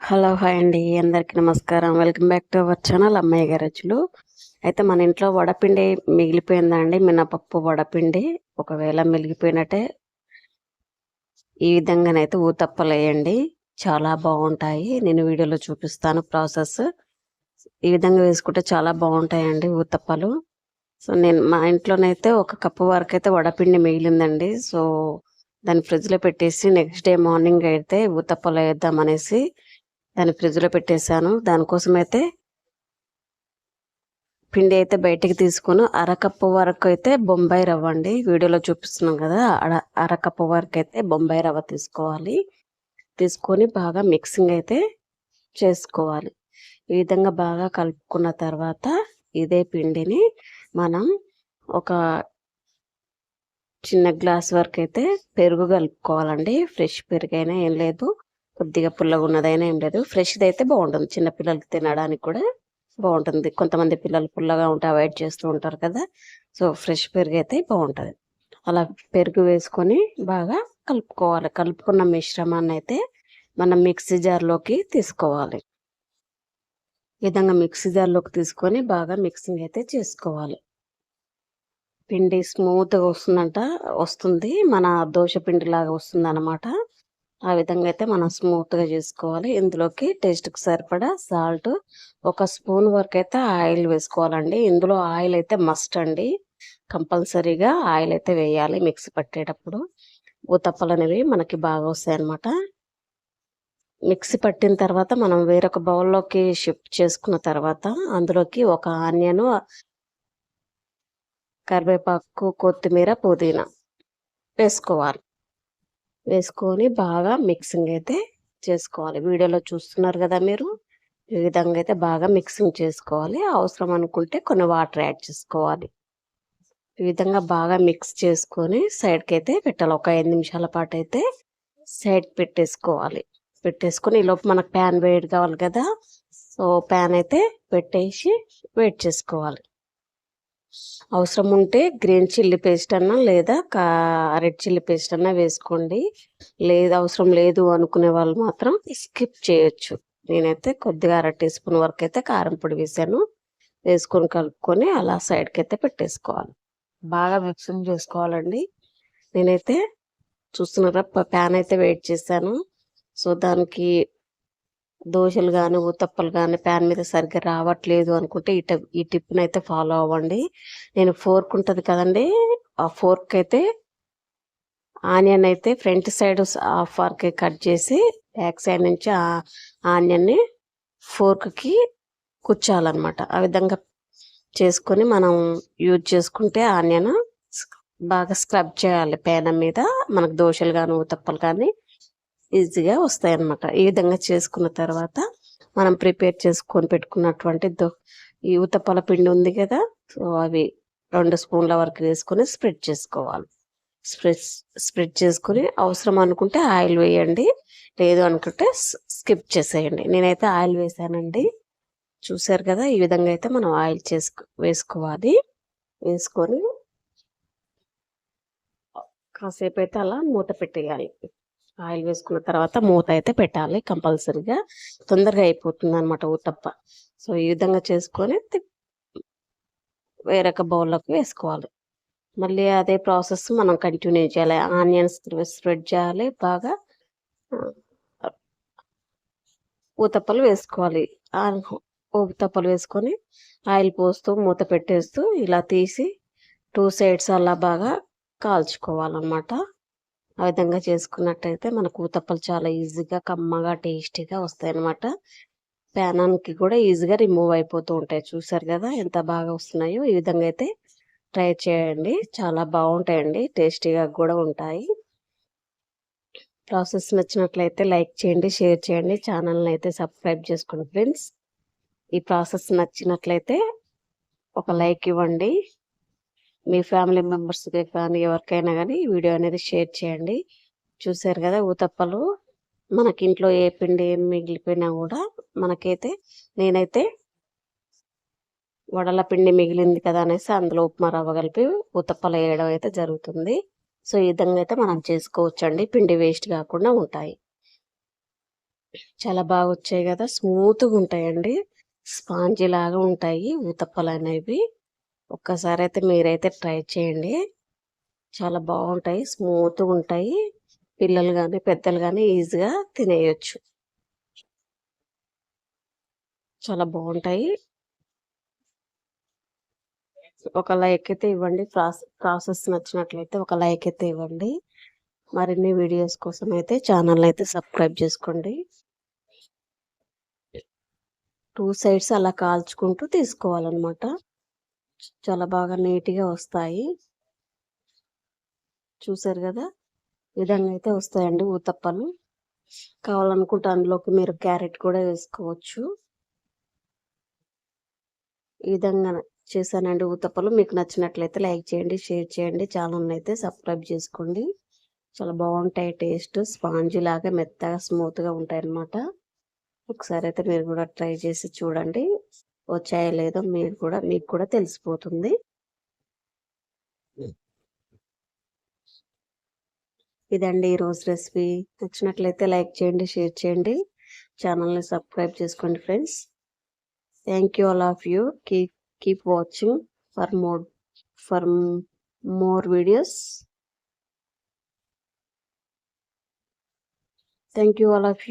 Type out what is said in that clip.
Hello hi అండి. అందరికీ నమస్కారం. Welcome back to our channel అమ్మాయి గారచులు అయితే మన ఇంట్లో వడపిండి మిగిలిపోయిందండి మినపప్పు వడపిండి ఒకవేళ మిగిలిపోయినట్టే ఈ విధంగానైతే ఊతప్పలు వేయండి చాలా బాగుంటాయి. నేను వీడియోలో చూపిస్తాను ప్రాసెస్. ఈ విధంగా వేసుకుంటే చాలా బాగుంటాయండి ఊతప్పలు. సో నేను మా ఇంట్లోనైతే ఒక కప్పు వరకు అయితే వడపిండి మిగిలిందండి. సో దాన్ని ఫ్రిడ్జ్లో పెట్టేసి నెక్స్ట్ డే మార్నింగ్ అయితే ఊతప్పలు వేద్దాం అనేసి దాన్ని ఫ్రిడ్జ్లో పెట్టేశాను. దానికోసం అయితే పిండి అయితే బయటికి తీసుకుని అరకప్పు వరకు అయితే బొంబాయి రవ్వ అండి. వీడియోలో చూపిస్తున్నాం కదా అర అరకప్పు వరకు అయితే బొంబాయి రవ్వ తీసుకోవాలి. తీసుకొని బాగా మిక్సింగ్ అయితే చేసుకోవాలి. ఈ విధంగా బాగా కలుపుకున్న తర్వాత ఇదే పిండిని మనం ఒక చిన్న గ్లాస్ వరకు అయితే పెరుగు కలుపుకోవాలండి. ఫ్రెష్ పెరుగు అయినా ఏం లేదు. కొద్దిగా పుల్లగా ఉన్నదైనా ఏం లేదు. ఫ్రెష్ది అయితే బాగుంటుంది. చిన్న పిల్లలకి తినడానికి కూడా బాగుంటుంది. కొంతమంది పిల్లలు పుల్లగా ఉంటే అవాయిడ్ చేస్తూ ఉంటారు కదా. సో ఫ్రెష్ పెరుగు అయితే బాగుంటుంది. అలా పెరుగు వేసుకొని బాగా కలుపుకోవాలి. కలుపుకున్న మిశ్రమాన్ని అయితే మనం మిక్సీ జార్లోకి తీసుకోవాలి. ఈ విధంగా మిక్సీ జార్లోకి తీసుకొని బాగా మిక్సింగ్ అయితే చేసుకోవాలి. పిండి స్మూత్గా వస్తుందంట వస్తుంది. మన దోశ పిండి లాగా వస్తుంది అనమాట ఆ విధంగా అయితే మనం స్మూత్గా చేసుకోవాలి. ఇందులోకి టేస్ట్కి సరిపడా సాల్ట్ ఒక స్పూన్ వరకు అయితే ఆయిల్ వేసుకోవాలండి. ఇందులో ఆయిల్ అయితే మస్ట్ అండి. కంపల్సరీగా ఆయిల్ అయితే వేయాలి మిక్సీ పట్టేటప్పుడు. ఊతప్పలు అనేవి మనకి బాగా వస్తాయి అన్నమాట మిక్సీ పట్టిన తర్వాత మనం వేరొక బౌల్లోకి షిఫ్ట్ చేసుకున్న తర్వాత అందులోకి ఒక ఆనియన్ కరివేపాకు కొత్తిమీర పుదీనా వేసుకోవాలి. వేసుకొని బాగా మిక్సింగ్ అయితే చేసుకోవాలి. వీడియోలో చూస్తున్నారు కదా మీరు? ఈ విధంగా అయితే బాగా మిక్సింగ్ చేసుకోవాలి. అవసరం అనుకుంటే కొన్ని వాటర్ యాడ్ చేసుకోవాలి. ఈ విధంగా బాగా మిక్స్ చేసుకొని సైడ్కి అయితే పెట్టాలి. ఒక ఐదు నిమిషాల పాటు అయితే సైడ్ పెట్టేసుకోవాలి. పెట్టేసుకొని ఈలోపు మనకు ప్యాన్ వేడి కావాలి కదా? సో ప్యాన్ అయితే పెట్టేసి వెయిట్ చేసుకోవాలి. అవసరం ఉంటే గ్రీన్ చిల్లీ పేస్ట్ అన్నా లేదా కా రెడ్ చిల్లీ పేస్ట్ అన్నా వేసుకోండి. లేదు అవసరం లేదు అనుకునే వాళ్ళు మాత్రం స్కిప్ చేయొచ్చు. నేనైతే కొద్దిగా అర టీ స్పూన్ వరకు అయితే కారం పొడి వేసాను. వేసుకొని కలుపుకొని అలా సైడ్కి అయితే పెట్టేసుకోవాలి. బాగా మిక్సింగ్ చేసుకోవాలండి. నేనైతే చూస్తున్నారా ప్యాన్ అయితే వెయిట్ చేశాను. సో దానికి దోశలు కానీ ఊతప్పలు కానీ ప్యాన్ మీద సరిగ్గా రావట్లేదు అనుకుంటే ఈ టిప్ ఈ టిప్ని అయితే ఫాలో అవ్వండి. నేను ఫోర్క్ ఉంటుంది కదండి ఆ ఫోర్క్ అయితే ఆనియన్ అయితే ఫ్రంట్ సైడ్ హాఫ్ వరకు కట్ చేసి బ్యాక్ సైడ్ నుంచి ఆ ఆనియన్ని ఫోర్క్కి కుచ్చాలన్నమాట. ఆ విధంగా చేసుకొని మనం యూజ్ చేసుకుంటే ఆనియన్ బాగా స్క్రబ్ చేయాలి. పేన మీద మనకు దోశలు కానీ ఊతప్పలు కానీ ఈజీగా వస్తాయి అన్నమాట ఈ విధంగా చేసుకున్న తర్వాత మనం ప్రిపేర్ చేసుకొని పెట్టుకున్నటువంటి దో ఈ ఉతప్పల పిండి ఉంది కదా సో అవి రెండు స్పూన్ల వరకు వేసుకొని స్ప్రెడ్ చేసుకోవాలి. స్ప్రెడ్ స్ప్రెడ్ చేసుకొని అవసరం అనుకుంటే ఆయిల్ వేయండి లేదు అనుకుంటే స్కిప్ చేసేయండి. నేనైతే ఆయిల్ వేసానండి. చూసారు కదా ఈ విధంగా అయితే మనం ఆయిల్ చేసుకో వేసుకోవాలి. వేసుకొని కాసేపు అయితే అలా మూత పెట్టేయాలి. ఆయిల్ వేసుకున్న తర్వాత మూత అయితే పెట్టాలి కంపల్సరీగా. తొందరగా అయిపోతుంది అనమాట ఊతప్ప. సో ఈ విధంగా చేసుకొని వేరొక బౌల్లోకి వేసుకోవాలి. మళ్ళీ అదే ప్రాసెస్ మనం కంటిన్యూ చేయాలి. ఆనియన్స్ స్ప్రెడ్ చేయాలి బాగా ఊతప్పలు వేసుకోవాలి. ఊతప్పలు వేసుకొని ఆయిల్ పోస్తూ మూత పెట్టేస్తూ ఇలా తీసి టూ సైడ్స్ అలా బాగా కాల్చుకోవాలన్నమాట. ఆ విధంగా చేసుకున్నట్టయితే మనకు ఊతప్పలు చాలా ఈజీగా కమ్మగా టేస్టీగా వస్తాయి అనమాట ప్యానానికి కూడా ఈజీగా రిమూవ్ అయిపోతూ ఉంటాయి. చూసారు కదా ఎంత బాగా వస్తున్నాయో. ఈ విధంగా అయితే ట్రై చేయండి. చాలా బాగుంటాయండి. టేస్టీగా కూడా ఉంటాయి. ప్రాసెస్ నచ్చినట్లయితే లైక్ చేయండి షేర్ చేయండి. ఛానల్ని అయితే సబ్స్క్రైబ్ చేసుకోండి ఫ్రెండ్స్. ఈ ప్రాసెస్ నచ్చినట్లయితే ఒక లైక్ ఇవ్వండి. మీ ఫ్యామిలీ మెంబర్స్కి కానీ ఎవరికైనా కానీ వీడియో అనేది షేర్ చేయండి. చూసారు కదా ఊతప్పలు? మనకి ఇంట్లో ఏ పిండి ఏం మిగిలిపోయినా కూడా మనకైతే నేనైతే వడల పిండి మిగిలింది కదా అనేసి అందులో ఉప్మా రవ్వ కలిపి ఊతప్పలు వేయడం అయితే జరుగుతుంది. సో ఈ విధంగా అయితే మనం చేసుకోవచ్చండి. పిండి వేస్ట్ కాకుండా ఉంటాయి. చాలా బాగా వచ్చాయి కదా. స్మూత్గా ఉంటాయండి. స్పాంజీ లాగా ఉంటాయి ఊతప్పలు అనేవి. ఒక్కసారి అయితే మీరైతే ట్రై చేయండి. చాలా బాగుంటాయి స్మూత్గా ఉంటాయి. పిల్లలు కానీ పెద్దలు కానీ ఈజీగా తినేయచ్చు. చాలా బాగుంటాయి. ఒక లైక్ అయితే ఇవ్వండి ప్రాసెస్ నచ్చినట్లయితే ఒక లైక్ అయితే ఇవ్వండి. మరిన్ని వీడియోస్ కోసం అయితే ఛానల్ అయితే సబ్స్క్రైబ్ చేసుకోండి. టూ సైడ్స్ అలా కాల్చుకుంటూ తీసుకోవాలన్నమాట. చాలా బాగా నీట్గా వస్తాయి. చూసారు కదా? విధంగా అయితే వస్తాయండి ఊతప్పలు. కావాలనుకుంటే అందులోకి మీరు క్యారెట్ కూడా వేసుకోవచ్చు. ఈ విధంగా చేశానండి ఊతప్పలు. మీకు నచ్చినట్లయితే లైక్ చేయండి షేర్ చేయండి. ఛానల్ అయితే సబ్స్క్రైబ్ చేసుకోండి. చాలా బాగుంటాయి టేస్ట్. స్పాంజ్ లాగా మెత్తగా స్మూత్గా ఉంటాయి అన్నమాట ఒకసారి అయితే మీరు కూడా ట్రై చేసి చూడండి. వచ్చాయో లేదో మీరు కూడా మీకు కూడా తెలిసిపోతుంది. ఇదండి ఈరోజు రెసిపీ. నచ్చినట్లయితే లైక్ చేయండి షేర్ చేయండి. ఛానల్ని సబ్స్క్రైబ్ చేసుకోండి friends. Thank you all of you. Keep keep watching for more for more videos. Thank you all of you.